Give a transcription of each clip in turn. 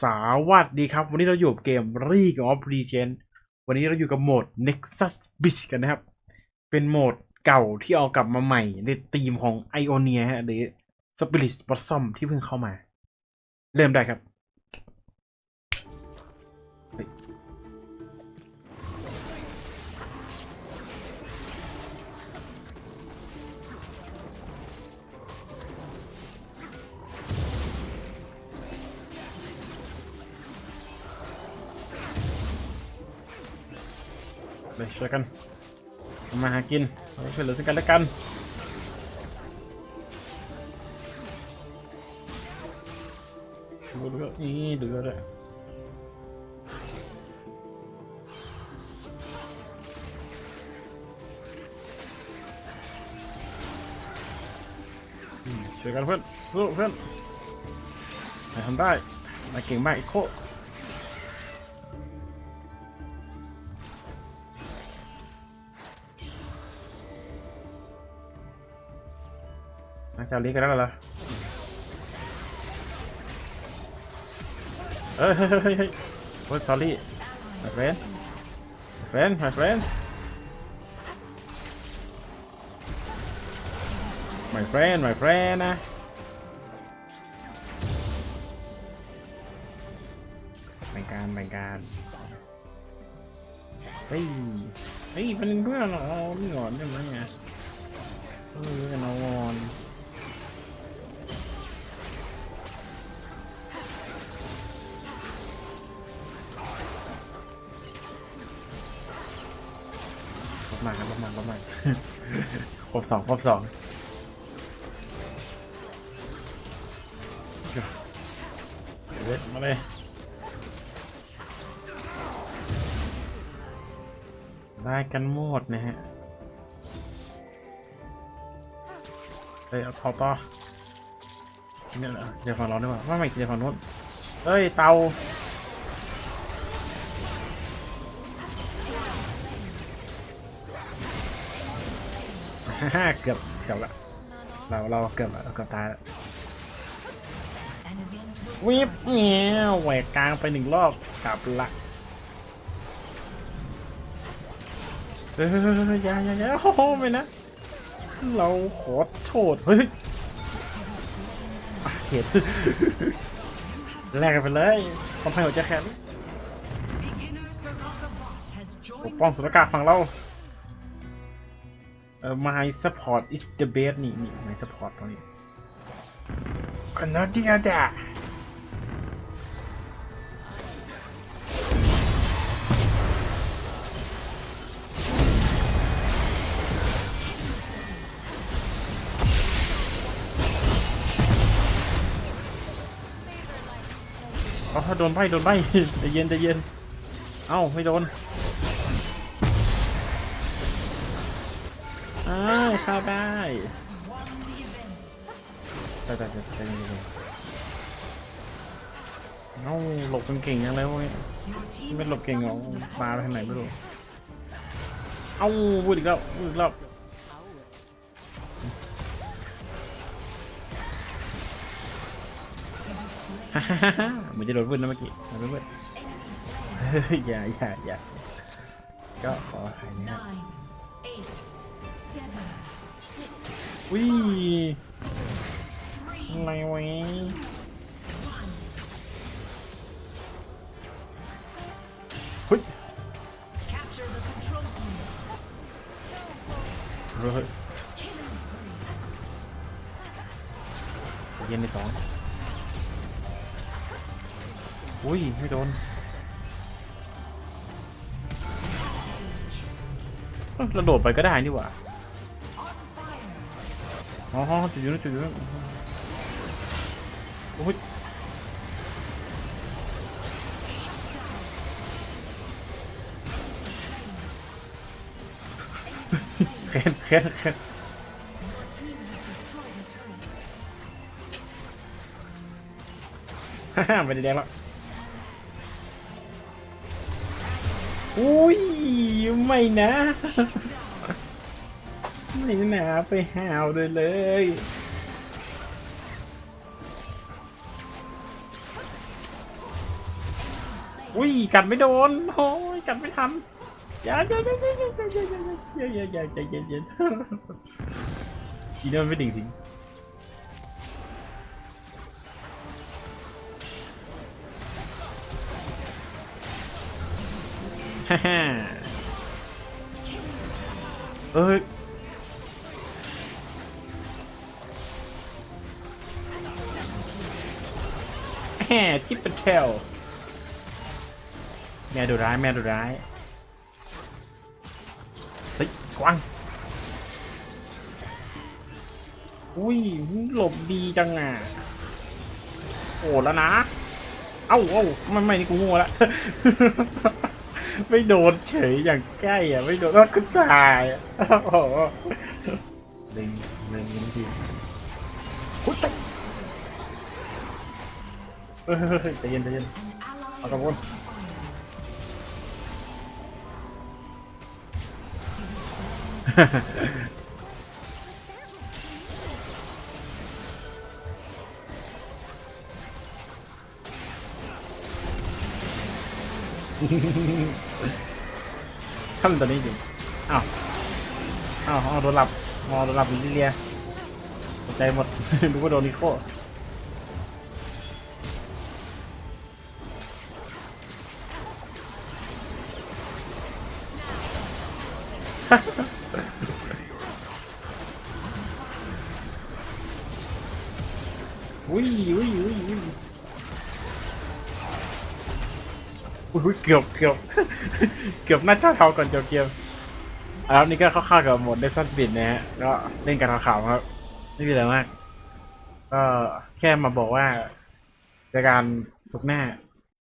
สวัสดีครับ วันนี้เราอยู่กับเกม r e g of Legend วันนี้เราอยู่กับโหมด Nexus Beach กันนะครับ เป็นโหมดเก่าที่เอากลับมาใหม่ในธีมของ Ionia ฮะหรือ Spirit Blossom ที่เพิ่งเข้ามา เริ่มได้ครับ เลยช่วยกันทำมาหากินเราช่วยเหลือซึ่งกันและกันดูดูนี่ดูด้วยอืมช่วยกันเพื่อนสู้เพื่อนทำได้นาเก่งมากอีกโค อาจาลี้งกันแล้วเหรอเอ้ยเฮ้ยเฮ้ยเฮ้ยโอ้ย sorry my friend my friend my friend my friend my friend นะแบ่งการแบ่งการเฮ้ยเฮ้ยเป็นเพื่อนเหรอเอานี่ก่อนได้ไหมเนี่ยเออเอาก่อน มาครับลบมาลบมาครบสองครบสองเด็ดมาเลยได้กันหมดนะฮะเฮ้ยเอาต่อต่อเนี่ยเดี๋ยวฝั่งเราดีกว่าว่าไม่เดี๋ยวฝั่งนู้นเฮ้ยเตา ฮ่าเกือบเกือบละเราเราเกือบเกือบตายละวิบเงี้ยแหวกกลางไปหนึ่งรอบกลับละเฮ้ยอย่าอย่าอย่าโอ้โหไม่นะ เราขอโทษเฮ้ยเจ็ดแลกกันไปเลยความพยายามจะแข็งปกป้องสุรกาฝั่งเรา เออ my support is the best นี่นี่ my support ตรงนี้คนนั้นเดียวจ้ะอ๋อโดนใบโดนใบใจเย็นใจเย็น เอ้า ไม่โดน อ้าวเข้าได้ได้ได้ได้ได้เอ้าหลบกันเก่งยังแล้วเนี่ยไม่หลบเก่งหรอปลาไปทางไหนไม่รู้เอ้าพูดอีกแล้วพูดอีกแล้วฮ่าฮ่าฮ่าเหมือนจะโดนพูดนะเมื่อกี้โดนพูดเฮ้ยอย่าอย่าอย่าก็ขออภัยนะครับ วิ่งอะไรวะเฮ้ยเฮ้ยเย็นในสองอุ้ยไม่โดนเระโดดไปก็ได้นี่หว่า อ๋อจุดอยู่นั่นจุดอยู่นั่นโอ้ยแค้นแค้นแค้นฮ่าฮ่าไม่ได้แดงแล้วอุ้ย ไม่นะ ไม่นะไปหาวเลยเลย อุ้ยกัดไม่โดน โอ้ยกัดไม่ทันอย่าอย่าอย่าอย่าอย่าอย่าอย่าอย่าอย่าอย่าใจเย็นเย็นทีนี้มันไม่ดิ่งทิ้งฮ่าฮ่าเอ้ย มทิปเปิลเทลแม่ดูร้ายแม่ดูร้ายเฮ้ยกวางอุ้ยหลบดีจังอะโอ้แล้วนะ เอ้าเอ้าไม่ไม่นี่กูโง่ละ ไม่โดนเฉยอย่างใกล้อะ ไม่โดนก็คือตายอะโอ้โหเล็งเล็งนี่ดีโอ้ยตาย เฮ้ยเฮ้ยเยใจเย็นใจเย็นเอากระวนทำตัวนี้อยู่อ้าวอ้าวอ้าวโดนหลับมอโดนหลับลิเลียตกใจหมด รู้ว่าโดนนิโค อุ้ยอุ้ยอุ้ยอุ้ยอุ้ยเกือบเกือบเกือบหน้าเท่าเท่าก่อนจบเกมอะครับนี่ก็เข้าๆกับโหมดเดซันบิดนะฮะก็เล่นกันขาวๆครับ ไม่มีอะไรมาก ก็แค่มาบอกว่าในการสุกร์หน้า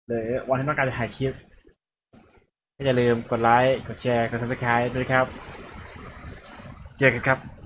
หรือวันที่ต้องการจะถ่ายคลิป อย่าลืมกดไลค์ กดแชร์ กด subscribe ด้วยครับ เจอกันครับ